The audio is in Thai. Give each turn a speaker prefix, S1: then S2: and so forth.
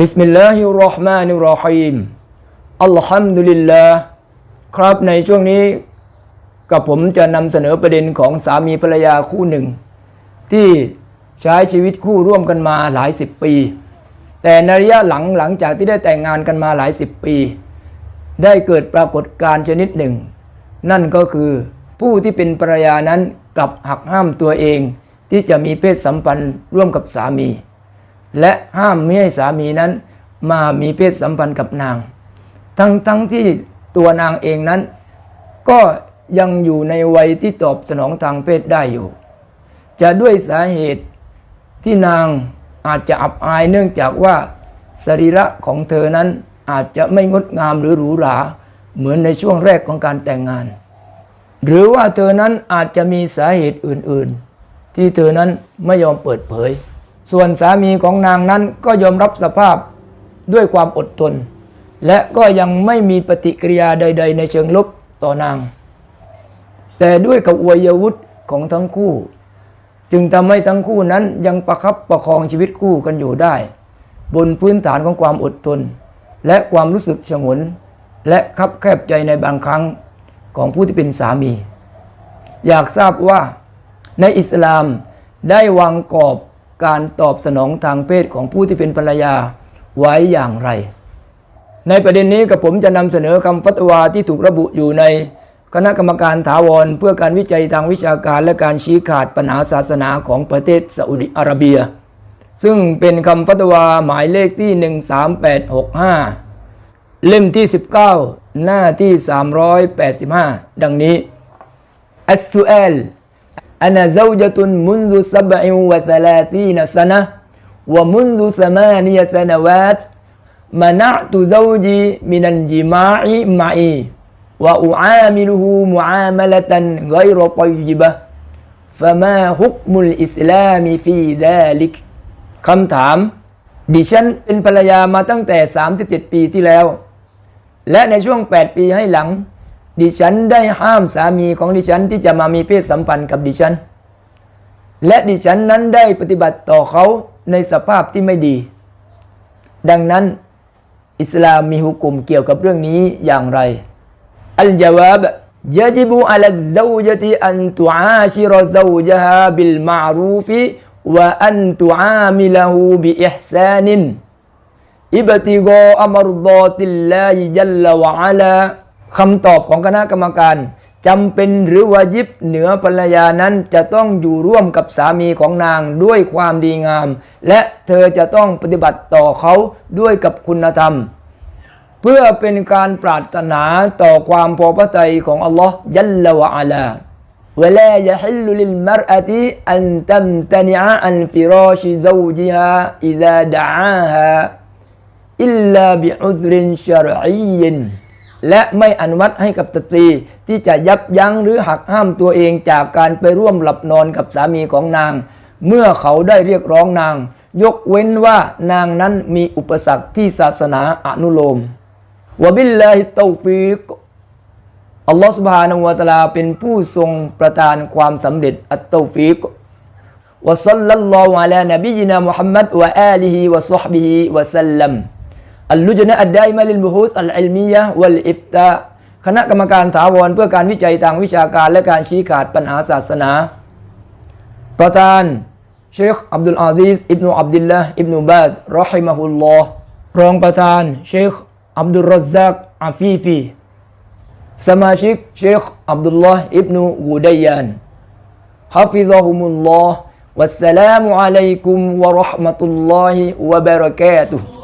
S1: บิสมิลลาฮิรราะห์มานิรราะฮีมอัลฮัมดุลิลลาห์ครับในช่วงนี้กับผมจะนำเสนอประเด็นของสามีภรรยาคู่หนึ่ง ที่ใช้ชีวิตคู่ร่วมกันมาหลายสิบปี แต่ในระยะหลังหลังจากที่ได้แต่งงานกันมาหลายสิบปี ได้เกิดปรากฏการณ์ชนิดหนึ่ง นั่นก็คือผู้ที่เป็นภรรยานั้นกลับหักห้ามตัวเอง ที่จะมีเพศสัมพันธ์ร่วมกับสามี และห้ามไม่ให้สามีนั้นมามีเพศสัมพันธ์กับนาง ทั้งทั้งที่ตัวนางเองนั้น ก็ยังอยู่ในวัยที่ตอบสนองทางเพศได้อยู่ จะด้วยสาเหตุที่นางอาจจะอับอายเนื่องจากว่าสรีระของเธอนั้นอาจจะไม่งดงามหรือหรูหราเหมือนในช่วงแรกของการแต่งงาน หรือว่าเธอนั้นอาจจะมีสาเหตุอื่น ๆ ที่เธอนั้นไม่ยอมเปิดเผย ส่วนสามีของนางนั้นก็ยอมรับสภาพด้วยความอดทน และก็ยังไม่มีปฏิกิริยาใด ๆ ในเชิงลบต่อนาง แต่ด้วยกับอวยวุฒิของทั้งคู่ จึงทำให้ทั้งคู่นั้นยังประคับประคองชีวิตคู่กันอยู่ได้ บนพื้นฐานของความอดทน และความรู้สึกฉงน และคับแคบใจในบางครั้งของผู้ที่เป็นสามี อยากทราบว่าในอิสลามได้วางกรอบ การตอบสนองทางเพศของผู้ที่เป็นภรรยาไว้อย่างไร ในประเด็นนี้กับผมจะนำเสนอคำฟัตวาที่ถูกระบุอยู่ในคณะกรรมการถาวร เพื่อการวิจัยทางวิชาการและการชี้ขาดปัญหาศาสนาของประเทศซาอุดิอาระเบีย ซึ่งเป็นคำฟัตวาหมายเลขที่ 13865 เล่มที่ 19 หน้าที่ 385 ดังนี้อัสซู أنا زوجة منذ سبع وثلاثين سنة ومنذ ثمانية سنوات منعت زوجي من الجماع معي وأعامله معاملة غير طيبة فما حكم الإسلام في ذلك คำถาม ดิฉันเป็นภรรยามาตั้งแต่ 37 ปีที่แล้ว และในช่วง 8 ปีให้หลัง ดิฉันได้ห้ามสามีของดิฉันที่จะมามีเพศสัมพันธ์กับดิฉัน และดิฉันนั้นได้ปฏิบัติต่อเขาในสภาพที่ไม่ดี ดังนั้น อิสลามมีหุกุมเกี่ยวกับเรื่องนี้อย่างไร อัลจาวาบ يجب على الزوجة أن تعاشر زوجها بالمعروف وأن تعامله بإحسان ابتغاء مرضات الله جل وعلا คำตอบของคณะกรรมการจำเป็นหรือวาจิบเหนือภรรยานั้นจะต้องอยู่ร่วมกับสามีของนางด้วยความดีงาม และเธอจะต้องปฏิบัติต่อเขาด้วยกับคุณธรรม เพื่อเป็นการปรารถนาต่อความพอพระทัยของอัลลอฮ์ยัลลวะอาลา ولا يحل للمرأة أن تمتنع عن فراش زوجها إذا دعاها إلا بعذر شرعي และไม่อนุมัติให้กับสตรีที่จะยับยั้งหรือหักห้ามตัวเองจากการไปร่วมหลับนอนกับสามีของนาง เมื่อเขาได้เรียกร้องนาง ยกเว้นว่านางนั้นมีอุปสรรคที่ศาสนาอนุโลมวบิลลาฮิตอฟิกอัลลอฮฺสุบฮานะฮูวะตะอาลาเป็นผู้ทรงประทานความสำเร็จอัตตอฟิกวะซัลลัลลอฮุอะลานบีนามุฮัมมัดวะอาลีฮิวะซอฮบิฮิวะซัลลัม อัลลุจนะอัดไดมาลิลบุฮูสอัลอิลมียะวัลอิฟตาคณะกรรมการถาวรเพื่อการวิจัยทางวิชาการและการชี้ขาดปัญหาศาสนา ประธานเชคอับดุลอาซีซอิบนุอับดุลละอิบนุบาซรอฮิมะฮุลลอฮ์รองประธานเชคอับดุลรซักอาฟีฟีสมาชิกเชคอับดุลลอฮ์อิบนุกูดัยานฮะฟิซะฮุมุลลอฮ์วัสสลามุอะลัยกุมวะเราะห์มะตุลลอฮิวะบะเราะกาตุฮ์